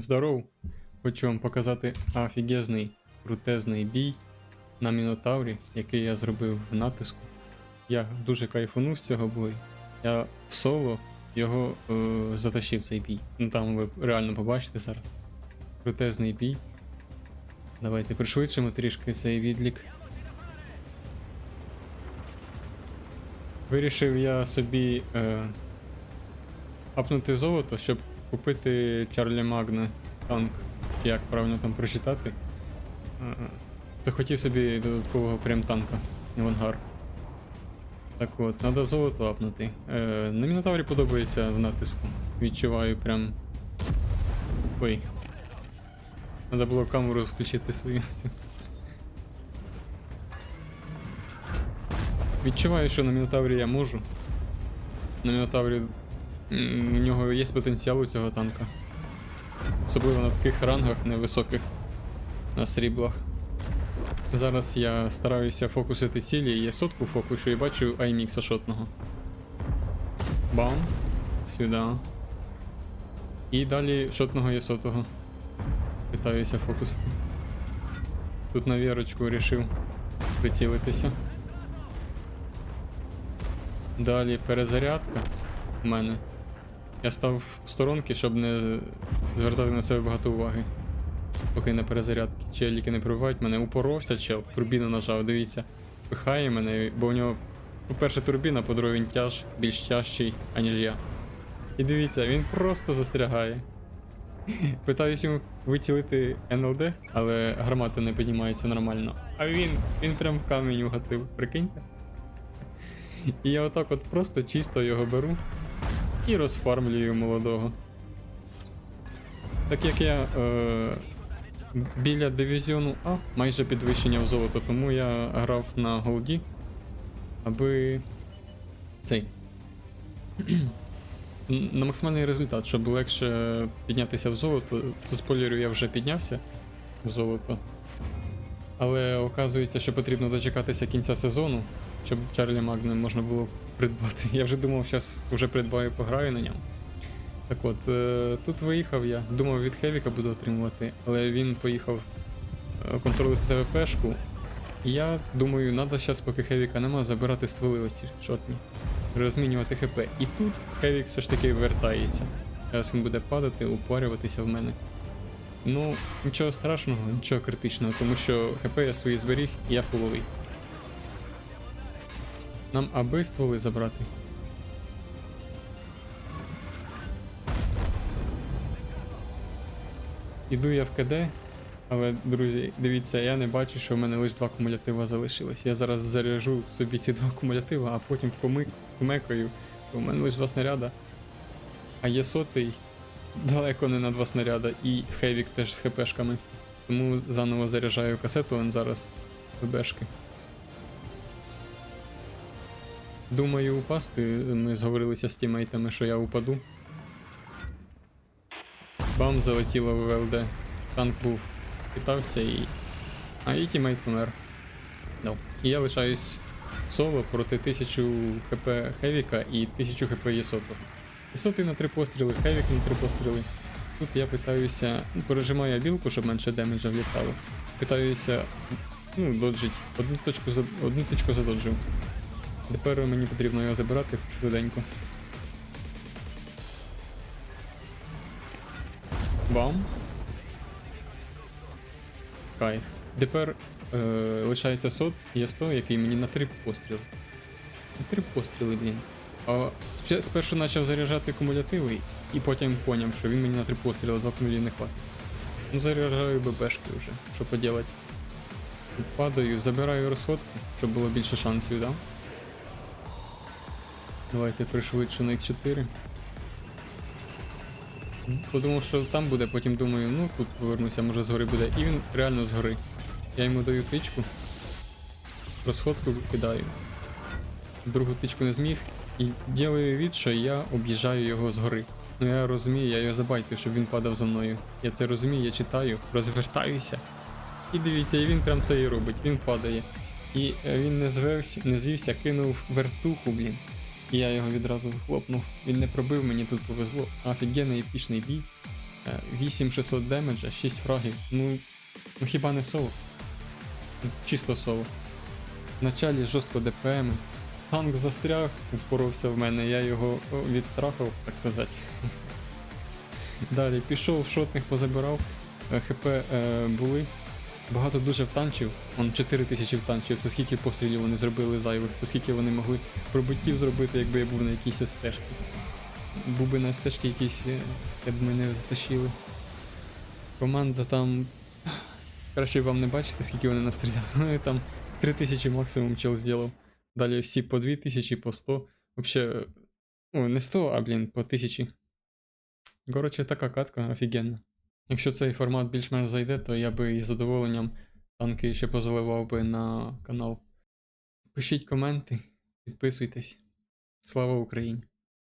Здоров! Хочу вам показати офігезний, крутезний бій на Мінотаврі, який я зробив в натиску. Я дуже кайфанув з цього бою. Я в соло його е, затащив цей бій. Ну там ви реально побачите зараз. Крутезний бій. Давайте пришвидшимо трішки цей відлік. Вирішив я собі е, апнути золото, щоб купити Чарлі Магне танк, як правильно там прочитати. Захотів собі додаткового прям танка авангар. Так от, треба золото апнути. Е, на Мінотаврі подобається в натиску. Відчуваю прям. Ой. Треба було камеру включити свою. Відчуваю, що на Мінотаврі я можу. На Мінотаврі у нього є потенціал у цього танка. Особливо на таких рангах невисоких на сріблах. Зараз я стараюся фокусити цілі, є сотку фокусу і бачу аймікса шотного. Бам. Сюди. І далі шотного є сотого. Питаюся фокусити. Тут на вірочку вирішив прицілитися. Далі перезарядка у мене. Я став в сторонки, щоб не звертати на себе багато уваги. Поки на перезарядки. Челіки не пробивають мене. Упоровся чел, турбіну нажав, дивіться. Пихає мене, бо у нього, по-перше, турбіна, по-друге, він тяж, більш тяжчий, аніж я. І дивіться, він просто застрягає. Питаюсь йому вицілити НЛД, але гармата не піднімається нормально. А він, він прям в камінь угатив, прикиньте. І я отак от просто чисто його беру і розфармлюю молодого. Так як я е, біля дивізіону А майже підвищення в золото, тому я грав на голді, аби цей. На максимальний результат, щоб легше піднятися в золото. Заспойлерю, я вже піднявся в золото. Але оказується, що потрібно дочекатися кінця сезону, щоб Чарлі Магне можна було придбати. Я вже думав, зараз вже придбаю, пограю на ньому. Так от, е, тут виїхав я. Думав, від Хевіка буду отримувати, але він поїхав е, контролювати ТВПшку. І я думаю, треба зараз, поки Хевіка нема, забирати стволи оці шотні. Розмінювати ХП. І тут Хевік все ж таки вертається. Зараз він буде падати, упарюватися в мене. Ну, нічого страшного, нічого критичного, тому що ХП я свої зберіг і я фуловий. Нам аби стволи забрати. Іду я в КД, але, друзі, дивіться, я не бачу, що в мене лише два кумулятива залишилось. Я зараз заряжу собі ці два кумулятива, а потім вкумик, вкумекаю. У мене лише два снаряда. А є сотий далеко не на два снаряда, і Хевік теж з хпшками. Тому заново заряджаю касету он зараз ВБшки. Думаю упасти. Ми зговорилися з тімейтами, що я упаду. Бам, залетіло в ВЛД. Танк був, питався і. А і тімейт помер. No. І я лишаюсь соло проти 1000 хп Хевіка і 1000 хп Єсотого. Єсотий на 3 постріли, Хевік на 3 постріли. Тут я питаюся. Ну, пережимаю білку, щоб менше демеджа влітало. Питаюся. Ну, доджить. Одну точку за одну точку задоджив. Тепер мені потрібно його забирати швиденько. Бам. Кайф. Тепер е, лишається сот, є 100, який мені на 3 постріли. На 3 постріли, блін. А спершу почав заряджати кумулятиви, і потім поняв, що він мені на 3 постріли, 2 кумулі не хватить. Ну заряджаю ББшки вже, що поділать. Падаю, забираю розходку, щоб було більше шансів, да? Давайте пришвидшу на X4. Подумав, що там буде, потім думаю, ну тут повернуся, може згори буде. І він реально згори. Я йому даю тичку, розходку кидаю. Другу тичку не зміг і ділаю від, що я об'їжджаю його згори. Ну я розумію, я його забайтую, щоб він падав за мною. Я це розумію, я читаю, розвертаюся. І дивіться, і він прям це і робить, він падає. І е, він не звевся, не звівся, кинув вертуху, блін. І я його відразу вихлопнув. Він не пробив, мені тут повезло. Офігенний епічний бій. Е, 8600 демеджа, 6 фрагів. Ну, ну хіба не соло? Чисто соло. Вначалі жорстко ДПМ. Танк застряг, впоровся в мене, я його відтрахав, так сказати. Далі пішов, шотних позабирав, е, ХП е, були. Багато дуже втанчив. Он 4 тисячі втанчив. Це скільки пострілів вони зробили зайвих, це скільки вони могли пробиттів зробити, якби я був на якійсь стежці. Був би на стежці якісь, це б мене затащили. Команда там. Краще вам не бачите, скільки вони настріляли. Вони там 3 тисячі максимум чел зробив. Далі всі по 2 тисячі, по 100. Вообще, о, не 100, а блін, по 1000. Коротше, така катка офігенна. Якщо цей формат більш-менш зайде, то я би із задоволенням танки ще позаливав би на канал. Пишіть коменти, підписуйтесь. Слава Україні!